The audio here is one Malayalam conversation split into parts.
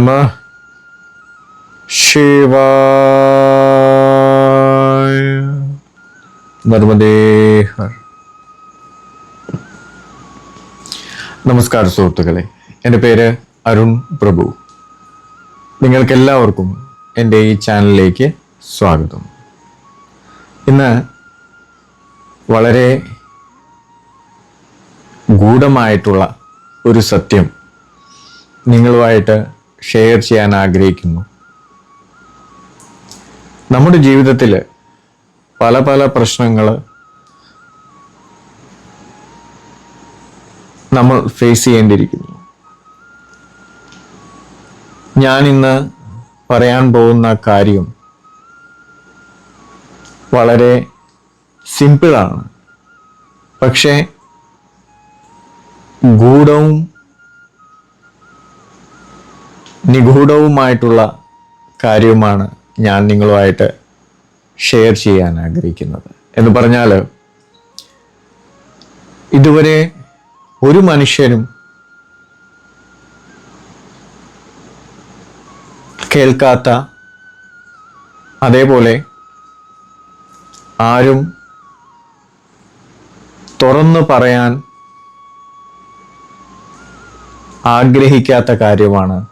നമ ശിവായ. നർമ്മദേ നമസ്കാരം സുഹൃത്തുക്കളെ. എന്റെ പേര് അരുൺ പ്രഭു. നിങ്ങൾക്കെല്ലാവർക്കും എന്റെ ഈ ചാനലിലേക്ക് സ്വാഗതം. ഇന്ന് വളരെ ഗൂഢമായിട്ടുള്ള ഒരു സത്യം നിങ്ങളുമായിട്ട് ഷെയർ ചെയ്യാൻ ആഗ്രഹിക്കുന്നു. നമ്മുടെ ജീവിതത്തിൽ പല പല പ്രശ്നങ്ങൾ നമ്മൾ ഫേസ് ചെയ്യേണ്ടിയിരിക്കുന്നു. ഞാൻ ഇന്ന് പറയാൻ പോകുന്ന കാര്യം വളരെ സിമ്പിളാണ് പക്ഷേ ഗൂഢവും നിഗൂഢവുമായിട്ടുള്ള കാര്യവുമാണ് ഞാൻ നിങ്ങളുമായിട്ട് ഷെയർ ചെയ്യാൻ ആഗ്രഹിക്കുന്നത്. എന്ന് പറഞ്ഞാൽ ഇതുവരെ ഒരു മനുഷ്യനും കേൾക്കാത്ത അതേപോലെ ആരും തുറന്നു പറയാൻ ആഗ്രഹിക്കാത്ത കാര്യമാണ്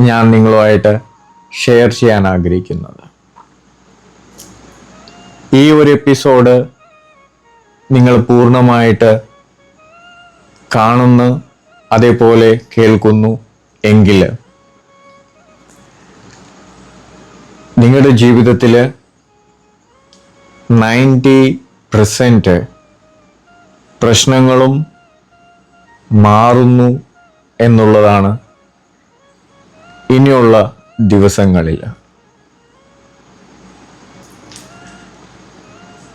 ഞാൻ നിങ്ങളുമായിട്ട് ഷെയർ ചെയ്യാൻ ആഗ്രഹിക്കുന്നത്. ഈ ഒരു എപ്പിസോഡ് നിങ്ങൾ പൂർണമായിട്ട് കാണുന്നു അതേപോലെ കേൾക്കുന്നു എങ്കിൽ നിങ്ങളുടെ ജീവിതത്തിൽ നയന്റി പെർസെന്റ് പ്രശ്നങ്ങളും മാറുന്നു എന്നുള്ളതാണ് ഇനിയുള്ള ദിവസങ്ങളിൽ.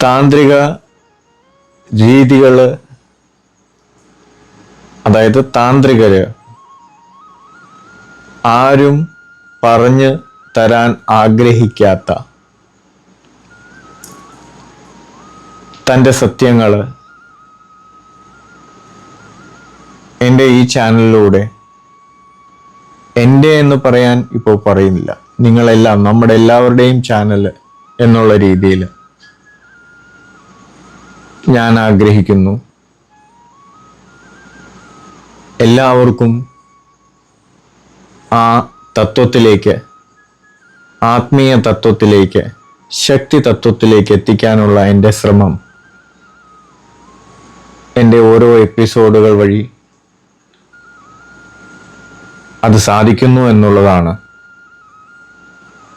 താന്ത്രിക രീതികൾ അതായത് താന്ത്രികര് ആരും പറഞ്ഞു തരാൻ ആഗ്രഹിക്കാത്ത തന്റെ സത്യങ്ങൾ എന്റെ ഈ ചാനലിലൂടെ എന്റെ എന്ന് പറയാൻ ഇപ്പോൾ പറയുന്നില്ല. നിങ്ങളെല്ലാം നമ്മുടെ എല്ലാവരുടെയും ചാനൽ എന്നുള്ള രീതിയിൽ ഞാൻ ആഗ്രഹിക്കുന്നു. എല്ലാവർക്കും ആ തത്വത്തിലേക്ക് ആത്മീയ തത്വത്തിലേക്ക് ശക്തി തത്വത്തിലേക്ക് എത്തിക്കാനുള്ള എന്റെ ശ്രമം എന്റെ ഓരോ എപ്പിസോഡുകൾ വഴി അത് സാധിക്കുന്നു എന്നുള്ളതാണ്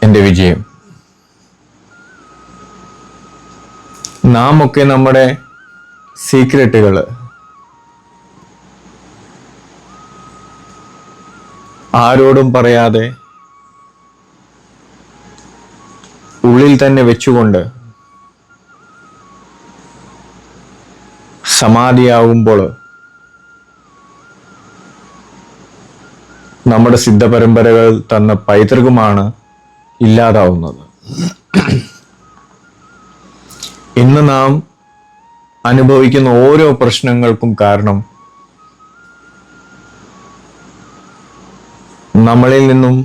എന്റെ വിജയം. നാം ഒക്കെ നമ്മുടെ സീക്രട്ടുകൾ ആരോടും പറയാതെ ഉള്ളിൽ തന്നെ വെച്ചുകൊണ്ട് സമാധിയാകുമ്പോൾ നമ്മുടെ സിദ്ധ പരമ്പരകൾ തന്ന പൈതൃകമാണ് ഇല്ലാതാവുന്നത്. ഇന്ന് നാം അനുഭവിക്കുന്ന ഓരോ പ്രശ്നങ്ങൾക്കും കാരണം നമ്മളിൽ നിന്നും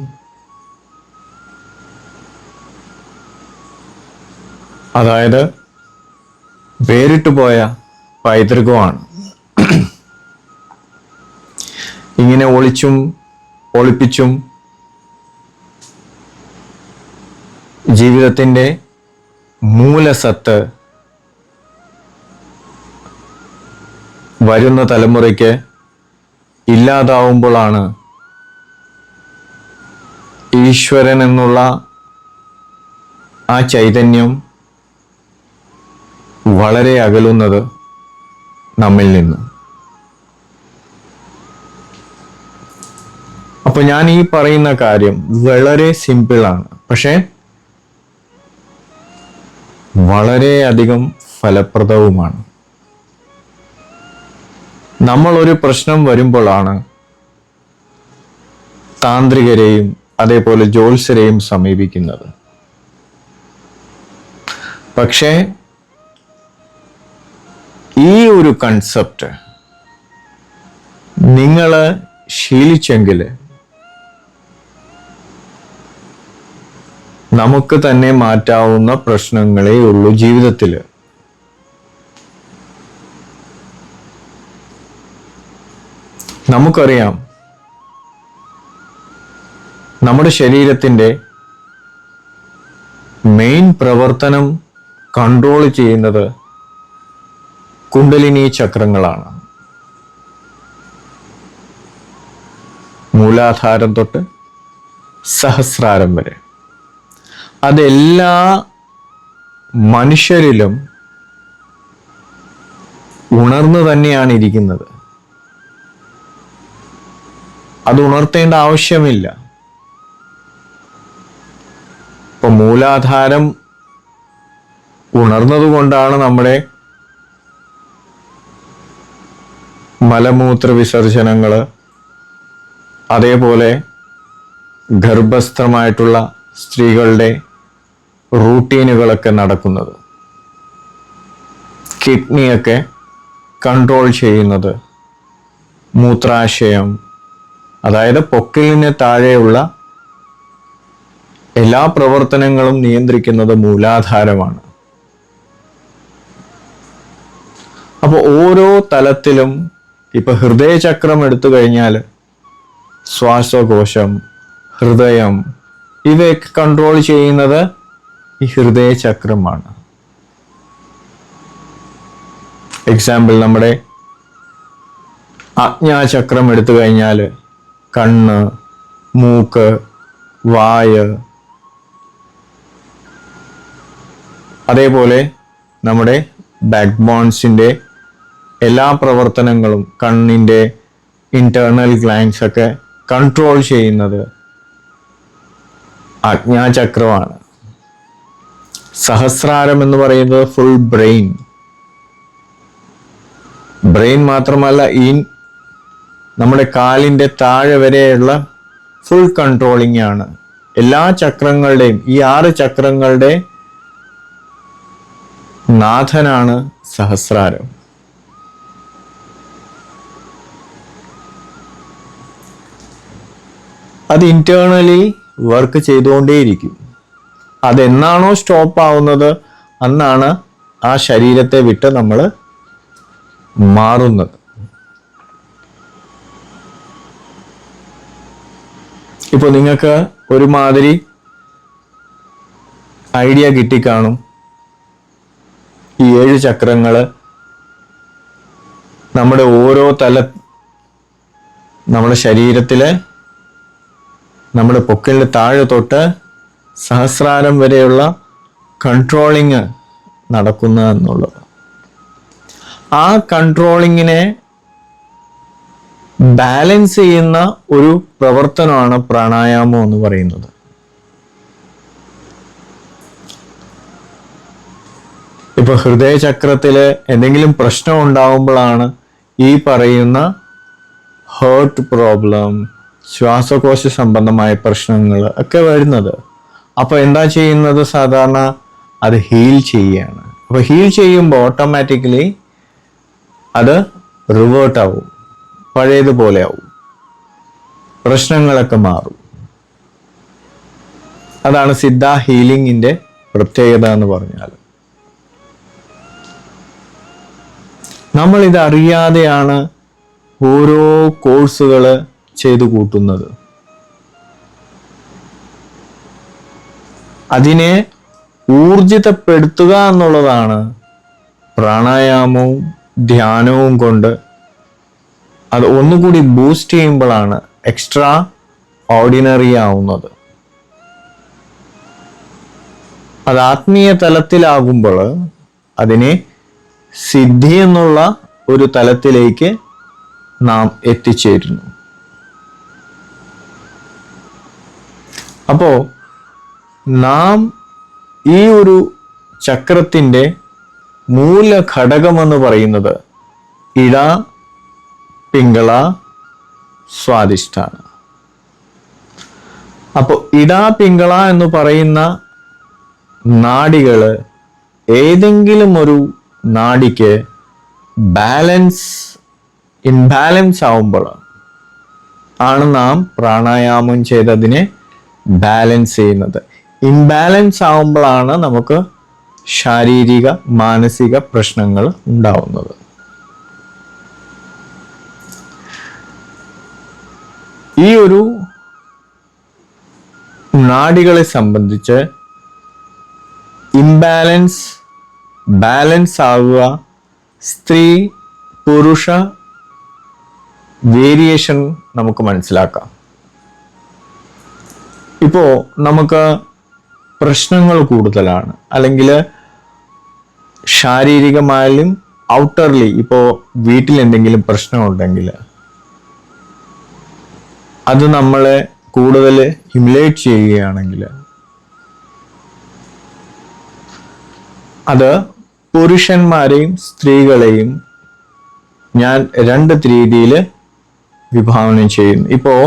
അതായത് വേറിട്ടു പോയ പൈതൃകമാണ്. ഇങ്ങനെ ഒളിച്ചും ഒളിപ്പിച്ചും ജീവിതത്തിന്റെ മൂലസത്ത് വരുന്ന തലമുറയ്ക്ക് ഇല്ലാതാവുമ്പോഴാണ് ഈശ്വരൻ എന്നുള്ള ആ ചൈതന്യം വളരെ അകലുന്നത് നമ്മിൽ നിന്ന്. അപ്പൊ ഞാൻ ഈ പറയുന്ന കാര്യം വളരെ സിമ്പിൾ ആണ്. പക്ഷെ വളരെയധികം ഫലപ്രദവുമാണ്. നമ്മൾ ഒരു പ്രശ്നം വരുമ്പോഴാണ് താന്ത്രികരെയും അതേപോലെ ജ്യോത്സരെയും സമീപിക്കുന്നത്. പക്ഷേ ഈ ഒരു കൺസെപ്റ്റ് നിങ്ങൾ ശീലിച്ചെങ്കിൽ നമുക്ക് തന്നെ മാറ്റാവുന്ന പ്രശ്നങ്ങളേ ഉള്ളൂ ജീവിതത്തിൽ നമുക്കറിയാം നമ്മുടെ ശരീരത്തിന്റെ മെയിൻ പ്രവർത്തനം കൺട്രോൾ ചെയ്യുന്നത് കുണ്ടലിനി ചക്രങ്ങളാണ്. മൂലാധാരം തൊട്ട് സഹസ്രാരം വരെ. അതെല്ലാ മനുഷ്യരിലും ഉണർന്നു തന്നെയാണ് ഇരിക്കുന്നത് അത് ഉണർത്തേണ്ട ആവശ്യമില്ല. ഇപ്പൊ മൂലാധാരം ഉണർന്നതുകൊണ്ടാണ് നമ്മുടെ മലമൂത്ര വിസർജനങ്ങൾ അതേപോലെ ഗർഭസ്ഥമായിട്ടുള്ള സ്ത്രീകളുടെ റൂട്ടീനുകളൊക്കെ നടക്കുന്നത്. കിഡ്നിയൊക്കെ കൺട്രോൾ ചെയ്യുന്നത് മൂത്രാശയം അതായത് പൊക്കിലിന് താഴെയുള്ള എല്ലാ പ്രവർത്തനങ്ങളും നിയന്ത്രിക്കുന്നത് മൂലാധാരമാണ്. അപ്പോൾ ഓരോ തലത്തിലും ഇപ്പൊ ഹൃദയചക്രം എടുത്തു കഴിഞ്ഞാൽ ശ്വാസകോശം ഹൃദയം ഇവയൊക്കെ കൺട്രോൾ ചെയ്യുന്നത് ഈ ഹൃദയചക്രമാണ്. എക്സാമ്പിൾ നമ്മുടെ അജ്ഞാചക്രം എടുത്തു കഴിഞ്ഞാൽ കണ്ണ് മൂക്ക് വായ. അതേപോലെ നമ്മുടെ ബാക്ക് ബോൺസിന്റെ എല്ലാ പ്രവർത്തനങ്ങളും കണ്ണിന്റെ ഇന്റേണൽ ഗ്ലാൻസ് ഒക്കെ കൺട്രോൾ ചെയ്യുന്നത് ആജ്ഞാചക്രമാണ്. സഹസ്രാരം എന്ന് പറയുന്നത് ഫുൾ ബ്രെയിൻ ബ്രെയിൻ മാത്രമല്ല ഈ നമ്മുടെ കാലിന്റെ താഴെ വരെയുള്ള ഫുൾ കൺട്രോളിംഗ് ആണ്. എല്ലാ ചക്രങ്ങളുടെയും ഈ ആറ് ചക്രങ്ങളുടെ നാഥനാണ് സഹസ്രാരം. അത് ഇന്റേണലി വർക്ക് ചെയ്തുകൊണ്ടേയിരിക്കും. അതെന്നാണോ സ്റ്റോപ്പ് ആവുന്നത്? അന്നാണ് ആ ശരീരത്തെ വിട്ട് നമ്മൾ മാറുന്നത്. ഇപ്പൊ നിങ്ങൾക്ക് ഒരുമാതിരി ഐഡിയ കിട്ടിക്കാണും. ഈ ഏഴ് ചക്രങ്ങൾ നമ്മുടെ ഓരോ തല നമ്മുടെ ശരീരത്തിലെ നമ്മുടെ പൊക്കിളിന് താഴെ തൊട്ട് സഹസ്രാരം വരെയുള്ള കൺട്രോളിങ് നടക്കുന്ന എന്നുള്ളത്. ആ കൺട്രോളിങ്ങിനെ ബാലൻസ് ചെയ്യുന്ന ഒരു പ്രവർത്തനമാണ് പ്രാണായാമം എന്ന് പറയുന്നത്. ഇപ്പൊ ഹൃദയചക്രത്തിൽ എന്തെങ്കിലും പ്രശ്നം ഉണ്ടാവുമ്പോഴാണ് ഈ പറയുന്ന ഹേർട്ട് പ്രോബ്ലം ശ്വാസകോശ സംബന്ധമായ പ്രശ്നങ്ങൾ ഒക്കെ വരുന്നത്. അപ്പൊ എന്താ ചെയ്യുന്നത് സാധാരണ? അത് ഹീൽ ചെയ്യുകയാണ് അപ്പോൾ ഹീൽ ചെയ്യുമ്പോൾ ഓട്ടോമാറ്റിക്കലി അത് റിവേർട്ട് ആവും. പഴയതുപോലെ ആവും. പ്രശ്നങ്ങളൊക്കെ മാറും. അതാണ് സിദ്ധ ഹീലിംഗിന്റെ പ്രത്യേകത എന്ന് പറഞ്ഞാൽ നമ്മൾ ഇത് അറിയാതെയാണ് ഓരോ കോഴ്സുകൾ ചെയ്തു കൂട്ടുന്നത്. അതിനെ ഊർജിതപ്പെടുത്തുക എന്നുള്ളതാണ് പ്രാണായാമവും ധ്യാനവും കൊണ്ട്. അത് ഒന്നുകൂടി ബൂസ്റ്റ് ചെയ്യുമ്പോഴാണ് എക്സ്ട്രാ ഓർഡിനറി ആവുന്നത്. അത് ആത്മീയ തലത്തിലാകുമ്പോൾ അതിനെ സിദ്ധി എന്നുള്ള ഒരു തലത്തിലേക്ക് നാം എത്തിച്ചേരുന്നു. അപ്പോ നാം ഈ ഒരു ചക്രത്തിന്റെ മൂലഘടകമെന്ന് പറയുന്നത് ഇട പിങ്കള സ്വാദിഷ്ടാണ് അപ്പോൾ ഇട പിങ്കള എന്ന് പറയുന്ന നാടികൾ ഏതെങ്കിലും ഒരു നാടിക്ക് ബാലൻസ് ഇൻബാലൻസ് ആവുമ്പോൾ ആണ് നാം പ്രാണായാമം ചെയ്തതിനെ ബാലൻസ് ചെയ്യുന്നത്. ഇംബാലൻസ് ആവുമ്പോഴാണ് നമുക്ക് ശാരീരിക മാനസിക പ്രശ്നങ്ങൾ ഉണ്ടാവുന്നത്. ഈ ഒരു നാടികളെ സംബന്ധിച്ച് ഇംബാലൻസ് ബാലൻസ് ആവുക സ്ത്രീ പുരുഷ വേരിയേഷൻ നമുക്ക് മനസ്സിലാക്കാം. ഇപ്പോൾ നമുക്ക് പ്രശ്നങ്ങൾ കൂടുതലാണ്. അല്ലെങ്കിൽ ശാരീരികമായാലും ഔട്ടർലി ഇപ്പോൾ വീട്ടിൽ എന്തെങ്കിലും പ്രശ്നമുണ്ടെങ്കിൽ അത് നമ്മളെ കൂടുതൽ ഹിമുലേറ്റ് ചെയ്യുകയാണെങ്കിൽ അത് പുരുഷന്മാരെയും സ്ത്രീകളെയും ഞാൻ രണ്ട് രീതിയിൽ വിഭാവനം ചെയ്യുന്നു ഇപ്പോൾ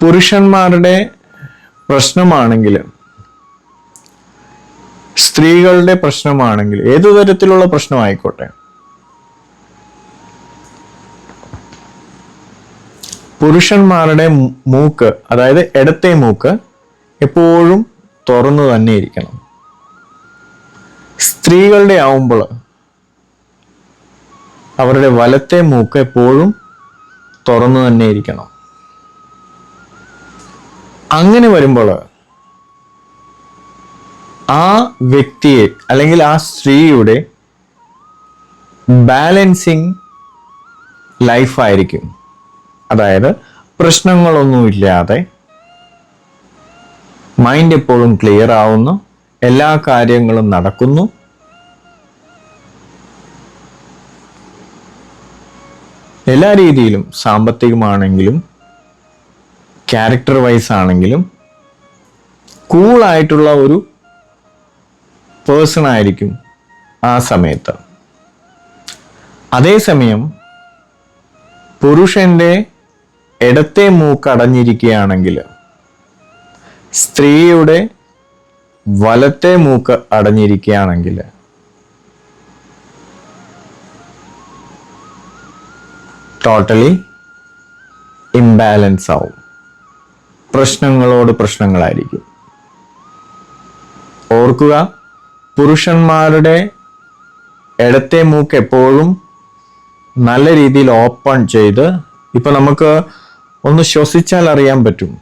പുരുഷന്മാരുടെ പ്രശ്നമാണെങ്കിൽ സ്ത്രീകളുടെ പ്രശ്നമാണെങ്കിൽ ഏതു തരത്തിലുള്ള പ്രശ്നമായിക്കോട്ടെ? പുരുഷന്മാരുടെ മൂക്ക് അതായത് ഇടത്തെ മൂക്ക് എപ്പോഴും തുറന്നു തന്നെ ഇരിക്കണം. സ്ത്രീകളുടെ ആവുമ്പോൾ അവരുടെ വലത്തെ മൂക്ക് എപ്പോഴും തുറന്നു തന്നെ ഇരിക്കണം. അങ്ങനെ വരുമ്പോൾ ആ വ്യക്തിയെ അല്ലെങ്കിൽ ആ സ്ത്രീയുടെ ബാലൻസിങ് ലൈഫായിരിക്കും അതായത് പ്രശ്നങ്ങളൊന്നുമില്ലാതെ മൈൻഡ് എപ്പോഴും ക്ലിയർ ആവുന്നു എല്ലാ കാര്യങ്ങളും നടക്കുന്നു. എല്ലാ രീതിയിലും സാമ്പത്തികമാണെങ്കിലും ക്യാരക്ടർ വൈസ് ആണെങ്കിലും കൂളായിട്ടുള്ള ഒരു പേഴ്സൺ ആയിരിക്കും ആ സമയത്ത്. അതേസമയം പുരുഷന്റെ ഇടത്തെ മൂക്കടഞ്ഞിരിക്കുകയാണെങ്കിൽ സ്ത്രീയുടെ വലത്തെ മൂക്ക് അടഞ്ഞിരിക്കുകയാണെങ്കിൽ ടോട്ടലി ഇംബാലൻസ് ആവും. പ്രശ്നങ്ങളോട് പ്രശ്നങ്ങളായിരിക്കും. ഓർക്കുക പുരുഷന്മാരുടെ ഇടത്തെ മൂക്ക് എപ്പോഴും നല്ല രീതിയിൽ ഓപ്പൺ ചെയ്ത് ഇപ്പൊ നമുക്ക് ഒന്ന് ശ്വസിച്ചാൽ അറിയാൻ പറ്റും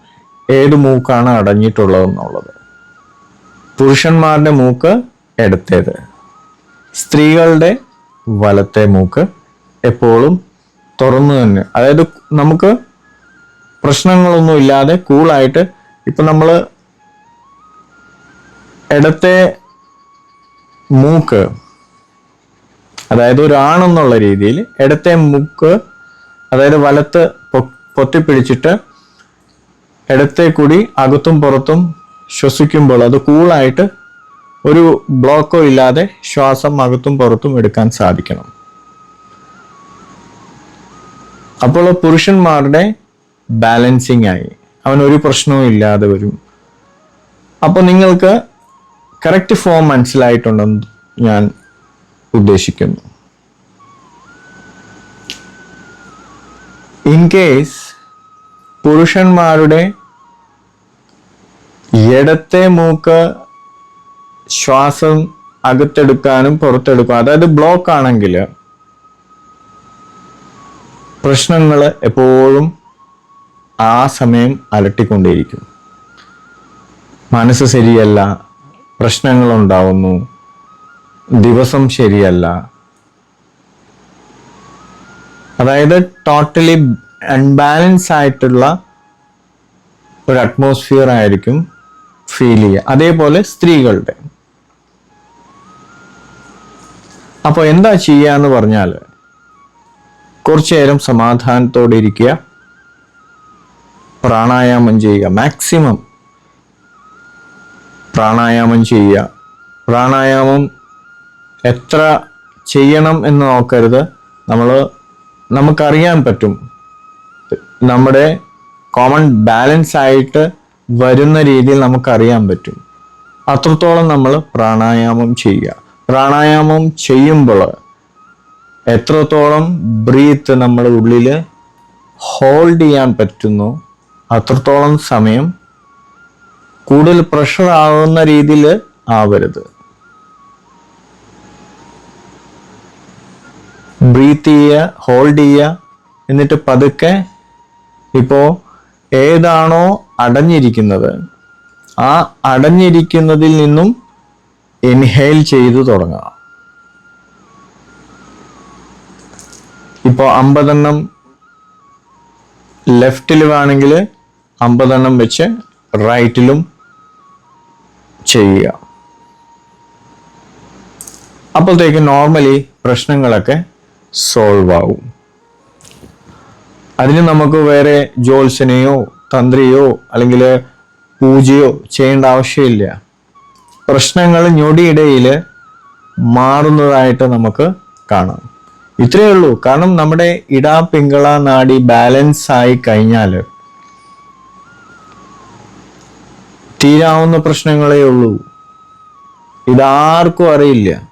ഏത് മൂക്കാണ് അടഞ്ഞിട്ടുള്ളതെന്നുള്ളത്. പുരുഷന്മാരുടെ മൂക്ക് ഇടത്തേത് സ്ത്രീകളുടെ വലത്തെ മൂക്ക് എപ്പോഴും തുറന്നു തന്നെ അതായത് നമുക്ക് പ്രശ്നങ്ങളൊന്നും ഇല്ലാതെ കൂളായിട്ട് ഇപ്പൊ നമ്മൾ ഇടത്തെ മൂക്ക് അതായത് ഒരു ആണെന്നുള്ള രീതിയിൽ ഇടത്തെ മൂക്ക് അതായത് വലത്ത് പൊത്തിപ്പിടിച്ചിട്ട് ഇടത്തെ കൂടി അകത്തും പുറത്തും ശ്വസിക്കുമ്പോൾ അത് കൂളായിട്ട് ഒരു ബ്ലോക്കോ ഇല്ലാതെ ശ്വാസം അകത്തും പുറത്തും എടുക്കാൻ സാധിക്കണം. അപ്പോൾ പുരുഷന്മാരുടെ ബാലൻസിങ് ആയി. അവൻ ഒരു പ്രശ്നവും ഇല്ലാതെ വരും. അപ്പോൾ നിങ്ങൾക്ക് കറക്റ്റ് ഫോം മനസ്സിലായിട്ടുണ്ടെന്ന് ഞാൻ ഉദ്ദേശിക്കുന്നു. ഇൻ കേസ് പുരുഷന്മാരുടെ ഇടത്തെ മൂക്ക് ശ്വാസം അകത്തെടുക്കാനും പുറത്തെടുക്കാനും അതായത് ബ്ലോക്ക് ആണെങ്കിൽ പ്രശ്നങ്ങൾ എപ്പോഴും ആ സമയം അലട്ടിക്കൊണ്ടേയിരിക്കും. മനസ്സ് ശരിയല്ല പ്രശ്നങ്ങൾ ഉണ്ടാവുന്നു ദിവസം ശരിയല്ല. അതായത് ടോട്ടലി അൺബാലൻസ് ആയിട്ടുള്ള ഒരു അറ്റ്മോസ്ഫിയർ ആയിരിക്കും ഫീൽ ചെയ്യുക. അതേപോലെ സ്ത്രീകളുടെ. അപ്പോൾ എന്താ ചെയ്യുക എന്ന് പറഞ്ഞാൽ കുറച്ചു നേരം സമാധാനത്തോടെ ഇരിക്കുക. പ്രാണായാമം ചെയ്യുക. മാക്സിമം പ്രാണായാമം ചെയ്യുക. പ്രാണായാമം എത്ര ചെയ്യണം എന്ന് നോക്കരുത്. നമ്മൾ നമുക്കറിയാൻ പറ്റും. നമ്മുടെ കോമൺ ബാലൻസ് ആയിട്ട് വരുന്ന രീതിയിൽ നമുക്കറിയാൻ പറ്റും. അത്രത്തോളം നമ്മൾ പ്രാണായാമം ചെയ്യുക. പ്രാണായാമം ചെയ്യുമ്പോൾ എത്രത്തോളം ബ്രീത്ത് നമ്മുടെ ഉള്ളിൽ ഹോൾഡ് ചെയ്യാൻ പറ്റുന്നു അത്രത്തോളം സമയം കൂടുതൽ പ്രഷർ ആവുന്ന രീതിയിൽ ആവരുത്. ബ്രീത്ത് ചെയ്യുക ഹോൾഡ് ചെയ്യുക എന്നിട്ട് പതുക്കെ ഇപ്പോൾ ഏതാണോ അടഞ്ഞിരിക്കുന്നത് ആ അടഞ്ഞിരിക്കുന്നതിൽ നിന്നും ഇൻഹെയിൽ ചെയ്തു തുടങ്ങുക. ഇപ്പോൾ അമ്പതെണ്ണം ലെഫ്റ്റിൽ വേണമെങ്കിൽ അമ്പതെണ്ണം വെച്ച് റൈറ്റിലും ചെയ്യുക. അപ്പോഴത്തേക്ക് നോർമലി പ്രശ്നങ്ങളൊക്കെ സോൾവ് ആവും. അതിന് നമുക്ക് വേറെ ജ്യോത്സനെയോ തന്ത്രിയോ അല്ലെങ്കിൽ പൂജയോ ചെയ്യേണ്ട ആവശ്യമില്ല. പ്രശ്നങ്ങൾ ഞൊടിയിടയിൽ മാറുന്നതായിട്ട് നമുക്ക് കാണാം. ഇത്രയേ ഉള്ളൂ. കാരണം നമ്മുടെ ഇടാ പിങ്കള നാടി ബാലൻസ് ആയി കഴിഞ്ഞാൽ തീരാവുന്ന പ്രശ്നങ്ങളേ ഉള്ളൂ. ഇതാർക്കും അറിയില്ല.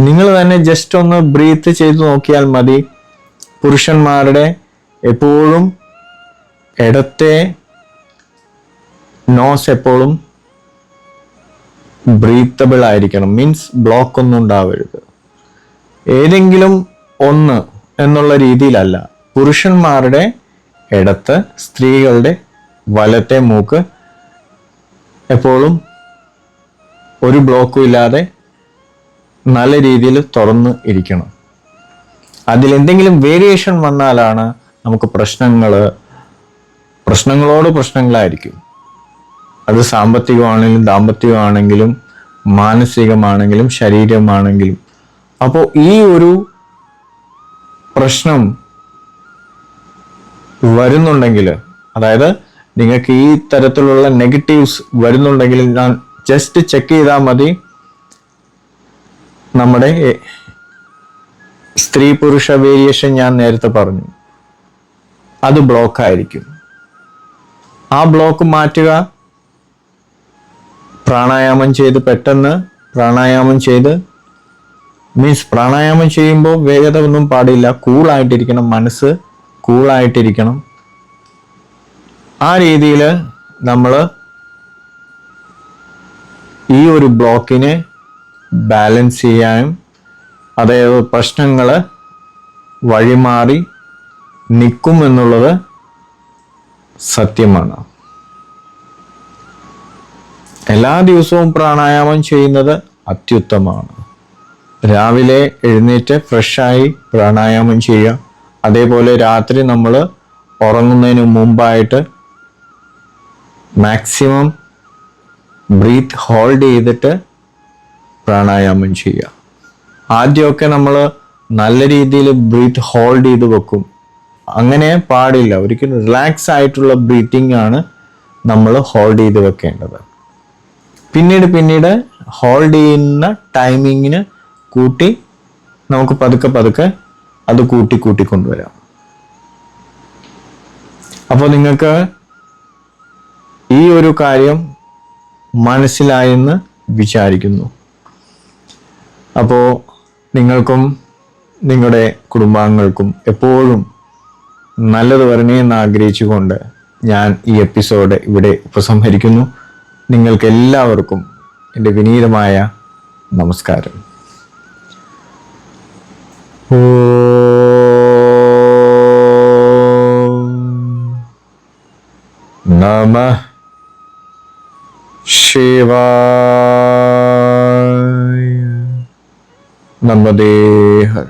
നിങ്ങൾ തന്നെ ജസ്റ്റ് ഒന്ന് ബ്രീത്ത് ചെയ്ത് നോക്കിയാൽ മതി. പുരുഷന്മാരുടെ എപ്പോഴും ഇടത്തെ നോസ് എപ്പോഴും ബ്രീത്തബിൾ ആയിരിക്കണം. മീൻസ് ബ്ലോക്ക് ഒന്നും ഉണ്ടാവരുത്. ഏതെങ്കിലും ഒന്ന് എന്നുള്ള രീതിയിലല്ല. പുരുഷന്മാരുടെ ഇടത്ത് സ്ത്രീകളുടെ വലത്തെ മൂക്ക് എപ്പോഴും ഒരു ബ്ലോക്കും ഇല്ലാതെ നല്ല രീതിയിൽ തുറന്ന് ഇരിക്കണം. അതിൽ എന്തെങ്കിലും വേരിയേഷൻ വന്നാലാണ് നമുക്ക് പ്രശ്നങ്ങൾ പ്രശ്നങ്ങളോട് പ്രശ്നങ്ങളായിരിക്കും. അത് സാമ്പത്തികമാണെങ്കിലും ദാമ്പത്യമാണെങ്കിലും മാനസികമാണെങ്കിലും ശരീരമാണെങ്കിലും. അപ്പോൾ ഈ ഒരു പ്രശ്നം വരുന്നുണ്ടെങ്കിൽ അതായത് നിങ്ങൾക്ക് ഈ തരത്തിലുള്ള നെഗറ്റീവ്സ് വരുന്നുണ്ടെങ്കിൽ ഞാൻ ജസ്റ്റ് ചെക്ക് ചെയ്താൽ മതി. നമ്മുടെ സ്ത്രീ പുരുഷ വേരിയേഷൻ ഞാൻ നേരത്തെ പറഞ്ഞു. അത് ബ്ലോക്ക് ആയിരിക്കും. ആ ബ്ലോക്ക് മാറ്റുക. പ്രാണായാമം ചെയ്ത് പെട്ടെന്ന് പ്രാണായാമം ചെയ്ത് മീൻസ് പ്രാണായാമം ചെയ്യുമ്പോൾ വേഗത ഒന്നും പാടില്ല. കൂളായിട്ടിരിക്കണം മനസ്സ്. കൂളായിട്ടിരിക്കണം ആ രീതിയിൽ നമ്മൾ ഈ ഒരു ബ്ലോക്കിനെ ബാലൻസ് ചെയ്യാനും അതായത് പ്രശ്നങ്ങൾ വഴിമാറി നിൽക്കും എന്നുള്ളത് സത്യമാണ്. എല്ലാ ദിവസവും പ്രാണായാമം ചെയ്യുന്നത് അത്യുത്തമാണ് രാവിലെ എഴുന്നേറ്റ് ഫ്രഷായി പ്രാണായാമം ചെയ്യുക. അതേപോലെ രാത്രി നമ്മൾ ഉറങ്ങുന്നതിന് മുമ്പായിട്ട് മാക്സിമം ബ്രീത്ത് ഹോൾഡ് ചെയ്തിട്ട് പ്രാണായാമം ചെയ്യുക. ആദ്യമൊക്കെ നമ്മൾ നല്ല രീതിയിൽ ബ്രീത്ത് ഹോൾഡ് ചെയ്ത് വെക്കും. അങ്ങനെ പാടില്ല. ഒരിക്കലും റിലാക്സ് ആയിട്ടുള്ള ബ്രീത്തിങ് ആണ് നമ്മൾ ഹോൾഡ് ചെയ്ത് വെക്കേണ്ടത്. പിന്നീട് പിന്നീട് ഹോൾഡ് ചെയ്യുന്ന ടൈമിങ്ങിന് കൂട്ടി നമുക്ക് പതുക്കെ പതുക്കെ അത് കൂട്ടി കൂട്ടി കൊണ്ടുവരാം. അപ്പോൾ നിങ്ങൾക്ക് ഈ ഒരു കാര്യം മനസ്സിലായെന്ന് വിചാരിക്കുന്നു. അപ്പോൾ നിങ്ങൾക്കും നിങ്ങളുടെ കുടുംബാംഗങ്ങൾക്കും എപ്പോഴും നല്ലത് വരണേന്ന് ആഗ്രഹിച്ചുകൊണ്ട് ഞാൻ ഈ എപ്പിസോഡ് ഇവിടെ ഉപസംഹരിക്കുന്നു. നിങ്ങൾക്ക് എല്ലാവർക്കും എന്റെ വിനീതമായ നമസ്കാരം. ഓ. നമ ശിവായ നമദേഹർ